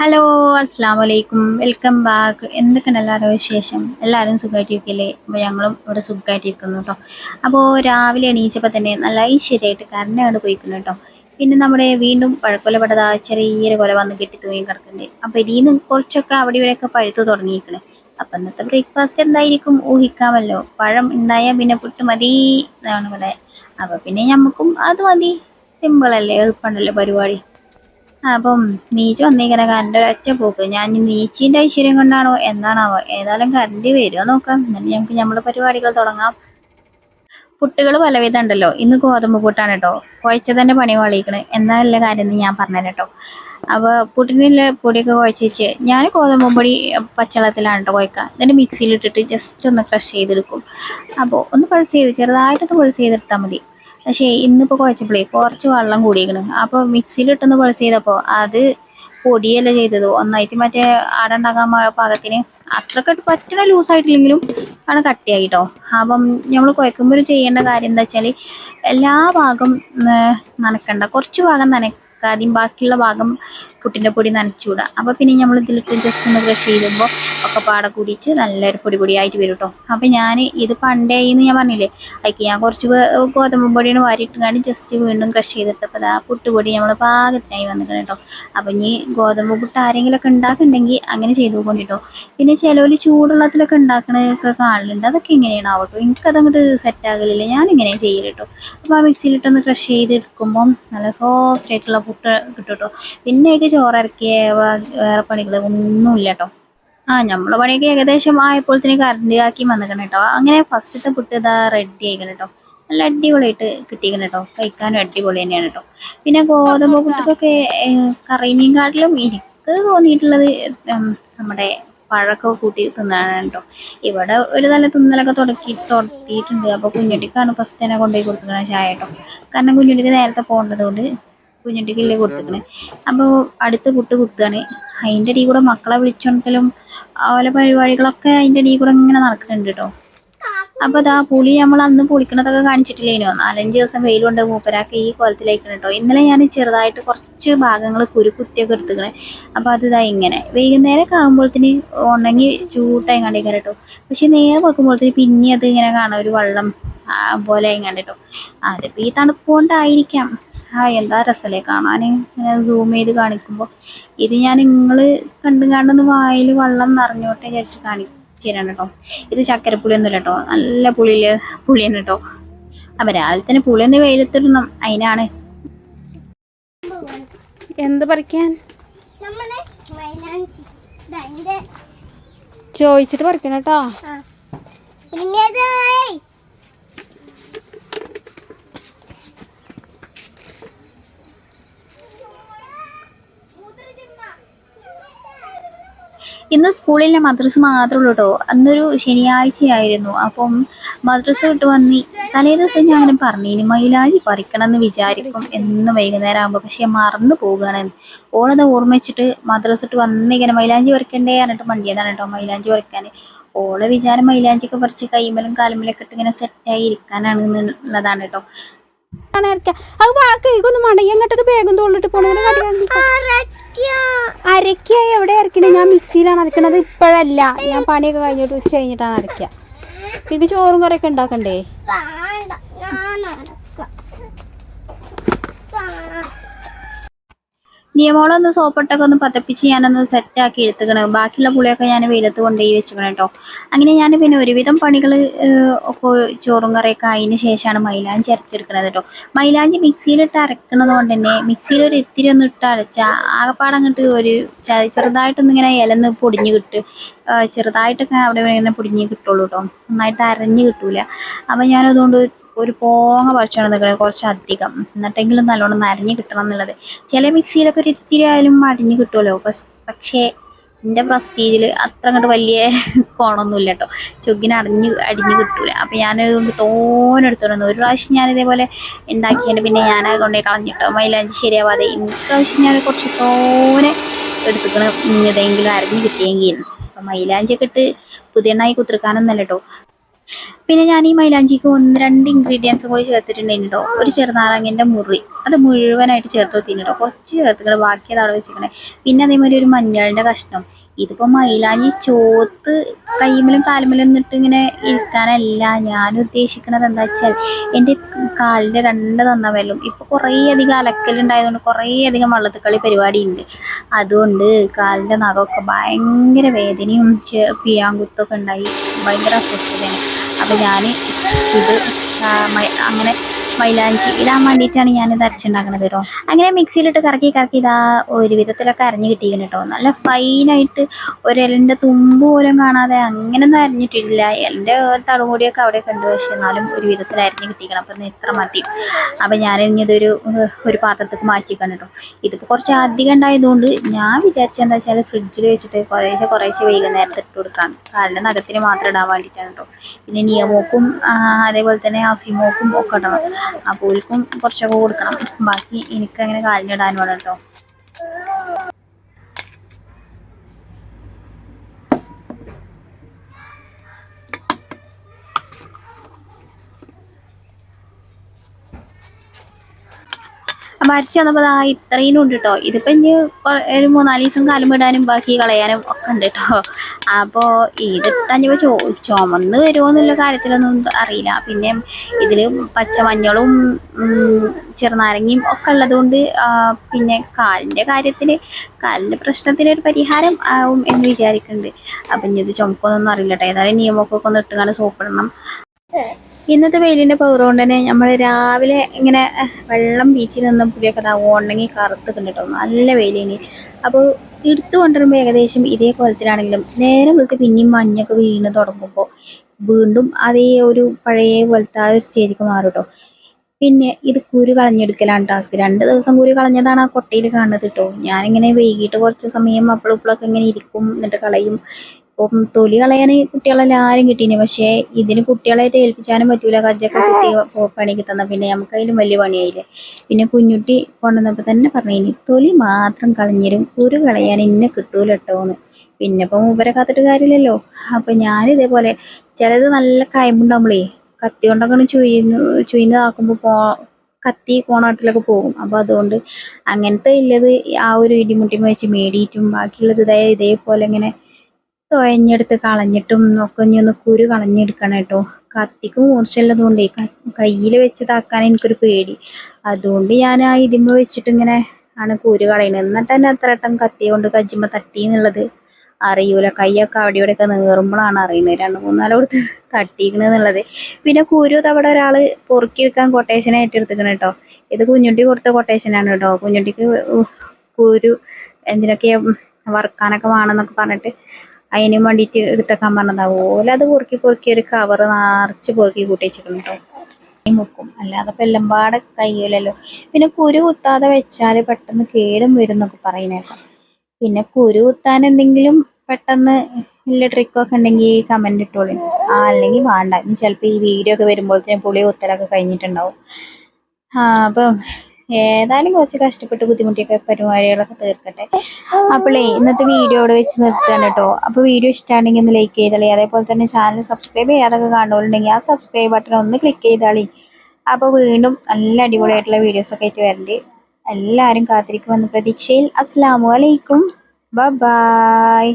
Hello അസ്സാം വലൈക്കും welcome back എന്തൊക്കെയാണ് എല്ലാവരുടെ വിശേഷം? എല്ലാവരും സുഖമായിട്ടിരിക്കില്ലേ? അപ്പോൾ ഞങ്ങളും ഇവിടെ സുഖമായിട്ടിരിക്കുന്നു കേട്ടോ. അപ്പോൾ രാവിലെ എണീച്ചപ്പോൾ തന്നെ നല്ല ഐശ്വര്യമായിട്ട് കരണയാണ് അങ്ങോട്ട് പോയിക്കുന്നു കേട്ടോ. പിന്നെ നമ്മുടെ വീണ്ടും പഴക്കൊലപ്പെട്ടതാ ചെറിയൊരു കൊല വന്ന് കെട്ടി തൂങ്ങി കിടക്കുന്നുണ്ട്. അപ്പോൾ ഇതിൽ നിന്ന് കുറച്ചൊക്കെ അവിടെ ഇവിടെയൊക്കെ പഴുത്ത് തുടങ്ങിയിരിക്കണേ. അപ്പം ഇന്നത്തെ ബ്രേക്ക്ഫാസ്റ്റ് എന്തായിരിക്കും? ഊഹിക്കാമല്ലോ. പഴം ഉണ്ടായാൽ പിന്നെ പുട്ട് മതി എന്നാണ് ഇവിടെ. അപ്പോൾ പിന്നെ നമുക്കും അത് മതി. സിമ്പിളല്ലേ എളുപ്പമുണ്ടല്ലോ പരിപാടി? അപ്പം നീച്ച വന്നിങ്ങനെ കറണ്ട് ഒറ്റ പോക്ക്. ഞാൻ നീച്ചിന്റെ ഐശ്വര്യം കൊണ്ടാണോ എന്താണാവോ ഏതായാലും കറണ്ട് വരുമോ നോക്കാം. എന്നിട്ട് ഞങ്ങൾക്ക് നമ്മളെ പരിപാടികൾ തുടങ്ങാം. പുട്ടുകൾ പലവിധം ഉണ്ടല്ലോ. ഇന്ന് ഗോതമ്പ് പുട്ടാണ് കേട്ടോ കുഴച്ച തന്നെ പണി വളിക്കണ് എന്നല്ല കാര്യം എന്ന് ഞാൻ പറഞ്ഞു കേട്ടോ അപ്പോൾ പുട്ടിനുള്ള പൊടിയൊക്കെ കുഴച്ച് വെച്ച് ഞാൻ ഗോതമ്പ് പൊടി പച്ചവെള്ളത്തിലാണ് കേട്ടോ കുഴക്കുക. എന്നിട്ട് മിക്സിയിലിട്ടിട്ട് ജസ്റ്റ് ഒന്ന് ക്രഷ് ചെയ്തെടുക്കും. അപ്പോൾ ഒന്ന് പൾസ് ചെയ്ത് ചെറുതായിട്ടൊന്ന് പൾസ് ചെയ്തെടുത്താൽ മതി. പക്ഷേ ഇന്നിപ്പോൾ കുഴച്ചപ്പോഴേ കുറച്ച് വെള്ളം കൂടിയേക്കണ്. അപ്പോൾ മിക്സിയിലിട്ടൊന്ന് പൾസ് ചെയ്തപ്പോൾ അത് പൊടിയല്ല ചെയ്തത്. ഒന്നായിട്ട് മറ്റേ ആട ഉണ്ടാക്കാൻ പാകത്തിന് അത്രയ്ക്ക് പറ്റണ ലൂസായിട്ടില്ലെങ്കിലും ആണ് കട്ടിയായിട്ടോ. അപ്പം നമ്മൾ കുഴക്കുമ്പോൾ ചെയ്യേണ്ട കാര്യം എന്താ വെച്ചാൽ എല്ലാ ഭാഗം നനക്കണ്ട. കുറച്ച് ഭാഗം നനക്കാതെയും ബാക്കിയുള്ള ഭാഗം പുട്ടിന്റെ പൊടി നനച്ചുകൂടാ അപ്പോൾ പിന്നെ നമ്മൾ ഇതിലിട്ട് ജസ്റ്റ് ഒന്ന് ബ്രഷ് ചെയ്യുമ്പോൾ ഒക്കെ പാടെ കൂടിയിട്ട് നല്ലൊരു പൊടി പൊടിയായിട്ട് വരും കേട്ടോ അപ്പോൾ ഞാൻ ഇത് പണ്ടേ എന്ന് ഞാൻ പറഞ്ഞില്ലേ അതിക്ക് ഞാൻ കുറച്ച് ഗോതമ്പ് പൊടിയാണ് വാരിയിട്ടുകാണ്ട് ജസ്റ്റ് വീണ്ടും ക്രഷ് ചെയ്തിട്ടപ്പോൾ ആ പുട്ടുപൊടി നമ്മൾ പാകത്തിനായി വന്നിട്ടുണ്ട് കേട്ടോ അപ്പോൾ ഇനി ഗോതമ്പ് പുട്ട് ആരെങ്കിലുമൊക്കെ ഉണ്ടാക്കുന്നുണ്ടെങ്കിൽ അങ്ങനെ ചെയ്തു കൊണ്ടിട്ടോ പിന്നെ ചിലവർ ചൂടുള്ളത്തിലൊക്കെ ഉണ്ടാക്കണതൊക്കെ കാണലുണ്ട് അതൊക്കെ എങ്ങനെയാണ് ആവട്ടോ എനിക്കതങ്ങോട്ട് സെറ്റ് ആകലില്ല ഞാൻ ഇങ്ങനെ ചെയ്യൽ കേട്ടോ അപ്പോൾ ആ മിക്സിയിലിട്ടൊന്ന് ക്രഷ് ചെയ്തെടുക്കുമ്പം നല്ല സോഫ്റ്റ് ആയിട്ടുള്ള പുട്ട് കിട്ടും കേട്ടോ പിന്നെ എനിക്ക് ചോറിറക്കിയ വേറെ പണികൾ ഒന്നുമില്ല കേട്ടോ ആ നമ്മളെ പണിയൊക്കെ ഏകദേശം ആയപ്പോഴത്തേന് കറണ്ട് ആക്കി വന്നിക്കണം കേട്ടോ അങ്ങനെ ഫസ്റ്റത്തെ പുട്ട് ഇതാ റെഡി ആയിക്കണം കേട്ടോ നല്ല അടിപൊളിയായിട്ട് കിട്ടിയിരിക്കണം കേട്ടോ കഴിക്കാനും അടിപൊളി തന്നെയാണ് കേട്ടോ പിന്നെ ഗോതമ്പ് പുട്ടൊക്കെ കറീനിയും കാട്ടിലും എനിക്ക് തോന്നിയിട്ടുള്ളത് നമ്മുടെ പഴമൊക്കെ കൂട്ടി തിന്നാണ് കേട്ടോ ഇവിടെ ഒരു നല്ല തിന്നലൊക്കെ തുടക്കി തുടത്തിയിട്ടുണ്ട്. അപ്പോൾ കുഞ്ഞുട്ടിക്കാണ് ഫസ്റ്റ് തന്നെ കൊണ്ടുപോയി കൊടുത്തിട്ടുള്ള ചായ കേട്ടോ കാരണം കുഞ്ഞുട്ടിക്ക് നേരത്തെ പോകേണ്ടത് കൊണ്ട് കുഞ്ഞുട്ടിക്കല്ലേ കൊടുത്തിക്കണേ അപ്പോൾ അടുത്ത് പുട്ട് കുത്തുകയാണ്. അതിന്റെ ഇടയിൽ കൂടെ മക്കളെ വിളിച്ചുകൊണ്ടലും അതുപോലെ പരിപാടികളൊക്കെ അതിന്റെ ഇടയിൽ കൂടെ ഇങ്ങനെ നടക്കുന്നുണ്ട് കേട്ടോ. അപ്പൊ അതാ പുളി നമ്മൾ അന്ന് പൊളിക്കണതൊക്കെ കാണിച്ചിട്ടില്ലേനോ? നാലഞ്ച് ദിവസം വെയിൽ കൊണ്ട് മൂപ്പരാക്ക് ഈ കോലത്തിലേക്കണം കേട്ടോ. ഇന്നലെ ഞാൻ ചെറുതായിട്ട് കുറച്ച് ഭാഗങ്ങൾ കുരുക്കുത്തിയൊക്കെ എടുത്തുക്കണേ അപ്പൊ അത് ഇതാ ഇങ്ങനെ. വൈകുന്നേരം ആകുമ്പോഴത്തേന് ഉണങ്ങി ചൂട്ടായി കണ്ടേക്കാൻ കേട്ടോ. പക്ഷെ നേരെ വെക്കുമ്പോഴത്തേന് പിന്നെ അത് ഇങ്ങനെ കാണാം. ഒരു വെള്ളം പോലെ ഇങ്ങാണ്ട് കേട്ടോ അതിപ്പോ ഈ തണുപ്പ് കൊണ്ടായിരിക്കാം. ആ എന്താ രസമല്ലേ കാണാൻ? ഇങ്ങനെ സൂം ചെയ്ത് കാണിക്കുമ്പോൾ ഇത് ഞാൻ നിങ്ങൾ കണ്ടും കണ്ടൊന്ന് വായിൽ വെള്ളം നിറഞ്ഞോട്ടെ വിചാരിച്ച് കാണിക്കും ചെയ്യണം കേട്ടോ ഇത് ചക്കരപ്പുളി ഒന്നുമില്ല കേട്ടോ നല്ല പുളിയിൽ പുളിയാണ് കേട്ടോ അപ്പൊ രാവിലെ തന്നെ പുളി ഒന്ന് വെയിലത്തിടണം. അതിനാണ് എന്ത് പറിക്കാൻ? ചോദിച്ചിട്ട് പറിക്കണം കേട്ടോ ഇന്ന് സ്കൂളിലെ മദ്രസ മാത്രമേ ഉള്ളൂ കേട്ടോ അന്നൊരു ശനിയാഴ്ചയായിരുന്നു. അപ്പം മദ്രസ വിട്ട് വന്നി. തലേ ദിവസം ഞാൻ അങ്ങനെ പറഞ്ഞിനി മൈലാഞ്ചി പറിക്കണം എന്ന് വിചാരിക്കും. എന്ന് വൈകുന്നേരം ആകുമ്പോൾ പക്ഷെ മറന്നു പോവുകയാണ്. ഓളത് ഓർമ്മിച്ചിട്ട് മദ്രസ ഇട്ട് വന്ന് ഇങ്ങനെ മൈലാഞ്ചി പറിക്കണ്ടേ? പറഞ്ഞിട്ട് മണ്ടിയതാണ് കേട്ടോ മൈലാഞ്ചി പറിക്കാൻ. ഓളെ വിചാരം മൈലാഞ്ചിയൊക്കെ പറിച്ച് കൈമലും കാലുമലൊക്കെ ഇട്ട് ഇങ്ങനെ സെറ്റായി ഇരിക്കാനാണ് എന്നുള്ളതാണ് കേട്ടോ വാക്ക് അത് വാക്കൊന്നും വേണ്ട എങ്ങോട്ടത് വേഗം തോളിട്ട് പോണേ അരക്കുക എവിടെ അരക്കണേ ഞാൻ മിക്സിയിലാണ് അരക്കണത് ഇപ്പോഴല്ല. ഞാൻ പണിയൊക്കെ കഴിഞ്ഞിട്ട് ഉച്ച കഴിഞ്ഞിട്ടാണ് അരക്കുക പിന്നെ ചോറും കറിയൊക്കെ ഉണ്ടാക്കണ്ടേ വേണ്ട ഞാൻ നടക്കാം നിയമോളൊന്ന് സോപ്പിട്ടൊക്കെ ഒന്ന് പതപ്പിച്ച് ഞാനൊന്ന് സെറ്റാക്കി എടുത്തുക്കണം. ബാക്കിയുള്ള പുളിയൊക്കെ ഞാൻ വെയിലത്ത് കൊണ്ടുപോയി വെച്ചിക്കണം കേട്ടോ. അങ്ങനെ ഞാൻ പിന്നെ ഒരുവിധം പണികൾ ഒക്കെ ചോറും കറിയൊക്കെ ആയതിനു ശേഷമാണ് മൈലാഞ്ചി അരച്ചെടുക്കണത് കേട്ടോ. മൈലാഞ്ചി മിക്സിയിലിട്ട് അരക്കണത് കൊണ്ട് തന്നെ മിക്സിയിൽ ഒരു ഇത്തിരി ഒന്ന് ഇട്ട് അരച്ചാൽ ആകപ്പാടെ അങ്ങോട്ട് ഒരു ചെറുതായിട്ടൊന്നിങ്ങനെ ഇലന്ന് പൊടിഞ്ഞ് കിട്ടും ചെറുതായിട്ടൊക്കെ അവിടെ ഇങ്ങനെ പൊടിഞ്ഞ് കിട്ടുള്ളൂ കേട്ടോ. നന്നായിട്ട് അരഞ്ഞ് കിട്ടൂല. അപ്പം ഞാനതുകൊണ്ട് ഒരു പോങ്ങ പറിച്ചാണ് നിൽക്കുന്നത് കുറച്ചധികം. എന്നിട്ടെങ്കിലും നല്ലോണം നരഞ്ഞ് കിട്ടണം എന്നുള്ളത്. ചില മിക്സിയിലൊക്കെ ഒരു ഇത്തിരി ആയാലും അടിഞ്ഞ് കിട്ടുമല്ലോ. പക്ഷേ എന്റെ പ്രസ്റ്റീജിൽ അത്ര അങ്ങോട്ട് വലിയ കോണൊന്നുമില്ല കേട്ടോ. ചൊഗ്ഗിന് അടിഞ്ഞ് അടിഞ്ഞ് കിട്ടൂല. അപ്പം ഞാൻ തോനെ എടുത്തോണ്ട് ഒരു പ്രാവശ്യം ഞാൻ ഇതേപോലെ ഉണ്ടാക്കിയിട്ട് പിന്നെ ഞാൻ കൊണ്ടുപോയി കളഞ്ഞിട്ടോ മൈലാഞ്ചി ശരിയാവാതെ ഇപ്രാവശ്യം ഞാൻ കുറച്ച് തോനെ എടുത്തുക്കണ്. ഇതെങ്കിലും അരഞ്ഞ് കിട്ടിയെങ്കിൽ അപ്പം മൈലാഞ്ചിയൊക്കെ ഇട്ട് പുതിയണ്ണായി കുത്തിർക്കാനൊന്നല്ല കേട്ടോ. പിന്നെ ഞാൻ ഈ മൈലാഞ്ചിക്ക് ഒന്ന് രണ്ട് ഇൻഗ്രീഡിയൻസും കൂടി ചേർത്തിട്ടുണ്ടായിരുന്നു കേട്ടോ ഒരു ചെറുനാരങ്ങന്റെ മുറി. അത് മുഴുവനായിട്ട് ചേർത്ത് വെച്ചിട്ടുണ്ട് കേട്ടോ കുറച്ച് ചേർത്തുകൾ ബാക്കി അതവിടെ വെച്ചിരിക്കണേ. പിന്നെ അതേമാതിരി ഒരു മഞ്ഞളിന്റെ കഷ്ണം. ഇതിപ്പോൾ മൈലാഞ്ചി ചോത്ത് കൈമലും കാലുമലും എന്നിട്ട് ഇങ്ങനെ ഇരിക്കാനല്ല. ഞാൻ ഉദ്ദേശിക്കുന്നത് എന്താ വെച്ചാൽ എന്റെ കാലിന്റെ രണ്ട് തന്നവലും ഇപ്പോൾ കുറേ അധികം അലക്കലുണ്ടായതുകൊണ്ട് കുറേ അധികം വള്ളത്തിക്കളി പരിപാടി ഉണ്ട് അതുകൊണ്ട് കാലിന്റെ നഖമൊക്കെ ഭയങ്കര വേദനയും പിയാങ്കുത്തൊക്കെ ഉണ്ടായി. ഭയങ്കര അസ്വസ്ഥതയാണ്. അപ്പോൾ ഞാൻ ഇത് അങ്ങനെ മൈലാഞ്ചി ഇടാൻ വേണ്ടിയിട്ടാണ് ഞാനിത് അരച്ചുണ്ടാക്കുന്നത് കേട്ടോ. അങ്ങനെ മിക്സിയിലിട്ട് കറക്കി കറക്കി ഇതാ ഒരു വിധത്തിലൊക്കെ അരഞ്ഞു കിട്ടിയിരിക്കുന്നു കേട്ടോ. നല്ല ഫൈനായിട്ട് ഒരു ഇലന്റെ തുമ്പ് പോലും കാണാതെ അങ്ങനെയൊന്നും അരിഞ്ഞിട്ടില്ല. എലിന്റെ തടുമുടിയൊക്കെ അവിടെ കണ്ടു പക്ഷേ എന്നാലും ഒരു വിധത്തിൽ അരിഞ്ഞ് കിട്ടിയിരിക്കണം. അപ്പം ഇത്ര മതി. അപ്പം ഇതൊരു ഒരു പാത്രത്തേക്ക് മാറ്റിക്കണം കേട്ടോ. ഇതിപ്പോൾ കുറച്ച് അധികം ഉണ്ടായതുകൊണ്ട് ഞാൻ വിചാരിച്ചെന്താ വെച്ചാൽ ഫ്രിഡ്ജിൽ വെച്ചിട്ട് കുറേശ്ശെ കുറേശ്ശെ വൈകുന്നേരത്ത് ഇട്ട് കൊടുക്കാം കാലിന്റെ നഖത്തിന് മാത്രം ഇടാൻ വേണ്ടിയിട്ടാണ് കേട്ടോ. പിന്നെ നിയമോക്കും അതേപോലെ തന്നെ അഫിമോക്കും ഒക്കെ ഇടണം. അപ്പോൾ ഓൽക്കും കുറച്ചൊക്കെ കൊടുക്കണം. ബാക്കി എനിക്കങ്ങനെ കാലിനിടാൻ വേണം കേട്ടോ അപ്പം അരച്ച് വന്നപ്പോൾ ആ ഇത്രയും ഉണ്ട് കേട്ടോ ഇതിപ്പോൾ ഇനി ഒരു മൂന്നാൽ ദിവസം കാലം ഇടാനും ബാക്കി കളയാനും ഒക്കെ ഉണ്ട് കേട്ടോ അപ്പോൾ ഇതിട്ടഞ്ഞപ്പോൾ ചോ ചുമന്ന് വരുമോ എന്നുള്ള കാര്യത്തിലൊന്നും അറിയില്ല. പിന്നെ ഇതിൽ പച്ച മഞ്ഞളും ചെറുനാരങ്ങയും ഒക്കെ ഉള്ളതുകൊണ്ട് കൊണ്ട് പിന്നെ കാലിന്റെ കാര്യത്തിൽ പ്രശ്നത്തിന് ഒരു പരിഹാരം ആവും എന്ന് വിചാരിക്കുന്നുണ്ട് അപ്പൊ ഇനി ഇത് ചുമക്കൊന്നും അറിയില്ല കേട്ടോ ഏതായാലും നിയമമൊക്കെ ഒന്ന് ഇട്ടുകൊണ്ട് സോപ്പിടണം. ഇന്നത്തെ വെയിലിന്റെ പവർ കൊണ്ട് തന്നെ നമ്മൾ രാവിലെ ഇങ്ങനെ വെള്ളം ബീച്ചിൽ നിന്ന് പുളിയൊക്കെ ഇതാ ഉണ്ടെങ്കിൽ കറുത്ത് കണ്ടിട്ടോ നല്ല വെയിലിന്. അപ്പോൾ എടുത്തു കൊണ്ടുവരുമ്പോൾ ഏകദേശം ഇതേ കോലത്തിലാണെങ്കിലും നേരെ വിളിച്ച് പിന്നെയും മഞ്ഞൊക്കെ വീണ് തുടങ്ങുമ്പോൾ വീണ്ടും അതേ ഒരു പഴയ പോലത്തെ ആ ഒരു സ്റ്റേജിലേക്ക് മാറും കേട്ടോ പിന്നെ ഇത് കുരു കളഞ്ഞെടുക്കലാണ് ടാസ്ക് രണ്ട് ദിവസം കുരു കളഞ്ഞതാണ് ആ കൊട്ടയിൽ കാണുന്നത് കേട്ടോ ഞാനിങ്ങനെ വൈകിട്ട് കുറച്ച് സമയം അപ്പോഴും ഇപ്പോഴൊക്കെ ഇങ്ങനെ ഇരിക്കും എന്നിട്ട് കളയും. ഇപ്പം തൊലി കളയാൻ കുട്ടികളെല്ലാവരും കിട്ടീന് പക്ഷേ ഇതിന് കുട്ടികളായിട്ട് ഏൽപ്പിച്ചാനും പറ്റൂല. കജ്ജൊക്കെ കുത്തി പണിക്ക് തന്ന പിന്നെ നമുക്ക് അതിലും വലിയ പണിയായില്ലേ? പിന്നെ കുഞ്ഞുട്ടി കൊണ്ടുവന്നപ്പോൾ തന്നെ പറഞ്ഞു തൊലി മാത്രം കളഞ്ഞിരും. കുരു കളയാൻ ഇന്നെ കിട്ടൂല കേട്ടോന്ന് പിന്നെ ഇപ്പം മൂപ്പരെ കാത്തിട്ട് കാര്യമില്ലല്ലോ. അപ്പം ഞാൻ ഇതേപോലെ ചിലത് നല്ല കയമ്പുണ്ടാവുമ്പളേ കത്തി കൊണ്ടൊക്കെ ചുയിന്ന് ചുയിന്നതാക്കുമ്പോൾ പോ കത്തി കോണാട്ടിലൊക്കെ പോകും. അപ്പോൾ അതുകൊണ്ട് അങ്ങനത്തെ ഉള്ളത് ആ ഒരു ഇടിമുട്ടിമ വെച്ച് മേടിയിട്ടും ബാക്കിയുള്ളത് ഇതേ ഇതേപോലെ ഇങ്ങനെ തുഴഞ്ഞെടുത്ത് കളഞ്ഞിട്ടും ഒക്കെ ഇനി ഒന്ന് കുരു കളഞ്ഞെടുക്കണം കേട്ടോ. കത്തിക്ക് മൂർച്ചയുള്ളതുകൊണ്ടേ. കയ്യിൽ വെച്ച് താക്കാൻ എനിക്കൊരു പേടി. അതുകൊണ്ട് ഞാൻ ആ ഇതിമ്മ വെച്ചിട്ട് ഇങ്ങനെ ആണ് കുരു കളയുന്നത് എന്നിട്ട് തന്നെ അത്ര വട്ടം കത്തി കൊണ്ട് കജ്ജിമ്മ തട്ടി എന്നുള്ളത് അറിയൂല. കൈയൊക്കെ അവിടെ ഇവിടെയൊക്കെ നീറുമ്പോഴാണ് അറിയുന്നത്. രണ്ട് മൂന്നാലോടത്ത് കൊടുത്ത് തട്ടിക്കണ് എന്നുള്ളത്. പിന്നെ കുരു അവിടെ ഒരാൾ പൊറുക്കിയെടുക്കാൻ കൊട്ടേഷൻ ഏറ്റെടുത്തിക്കണം കേട്ടോ. ഇത് കുഞ്ഞുട്ടി കൊടുത്ത കൊട്ടേഷനാണ് കേട്ടോ. കുഞ്ഞുട്ടിക്ക് കുരു എന്തിനൊക്കെ വറുക്കാനൊക്കെ വേണമെന്നൊക്കെ പറഞ്ഞിട്ട് അതിന് വേണ്ടിയിട്ട് എടുത്തേക്കാൻ പറഞ്ഞതാ ഓല അത് പൊറുക്കി പൊറുക്കി ഒരു കവർ നിറച്ച് പൊറുക്കി കൂട്ടി വെച്ചിട്ടുണ്ട് വെക്കും അല്ലാതെ ഇപ്പം എല്ലാം പാടെ കഴിയൂലല്ലോ പിന്നെ കുരു കുത്താതെ വെച്ചാൽ പെട്ടെന്ന് കേടും വരും എന്നൊക്കെ പറയുന്നേക്കാം പിന്നെ കുരു കുത്താൻ എന്തെങ്കിലും പെട്ടെന്ന് വലിയ ട്രിക്കൊക്കെ ഉണ്ടെങ്കിൽ കമന്റ് ഇട്ടോളൂ. ആ അല്ലെങ്കിൽ വേണ്ട. ഇനി ചിലപ്പോൾ ഈ വീഡിയോ ഒക്കെ വരുമ്പോഴത്തേനും പുളി കുത്തലൊക്കെ കഴിഞ്ഞിട്ടുണ്ടാവും. ആ അപ്പം ഏതായാലും കുറച്ച് കഷ്ടപ്പെട്ട് ബുദ്ധിമുട്ടിയൊക്കെ പരിപാടികളൊക്കെ തീർക്കട്ടെ. അപ്പോളേ ഇന്നത്തെ വീഡിയോ ഇവിടെ വെച്ച് നിർത്തുകയാണ് കേട്ടോ. അപ്പോൾ വീഡിയോ ഇഷ്ടമാണെങ്കിൽ ഒന്ന് ലൈക്ക് ചെയ്താളി. അതേപോലെ തന്നെ ചാനൽ സബ്സ്ക്രൈബ് ചെയ്യാതൊക്കെ കാണുന്നുണ്ടെങ്കിൽ ആ സബ്സ്ക്രൈബ് ബട്ടൺ ഒന്ന് ക്ലിക്ക് ചെയ്താളി. അപ്പോൾ വീണ്ടും നല്ല അടിപൊളിയായിട്ടുള്ള വീഡിയോസൊക്കെ ആയിട്ട് വരണ്ട് എല്ലാവരും കാത്തിരിക്കുമെന്ന പ്രതീക്ഷയിൽ. അസ്സാം വലൈക്കും ബൈ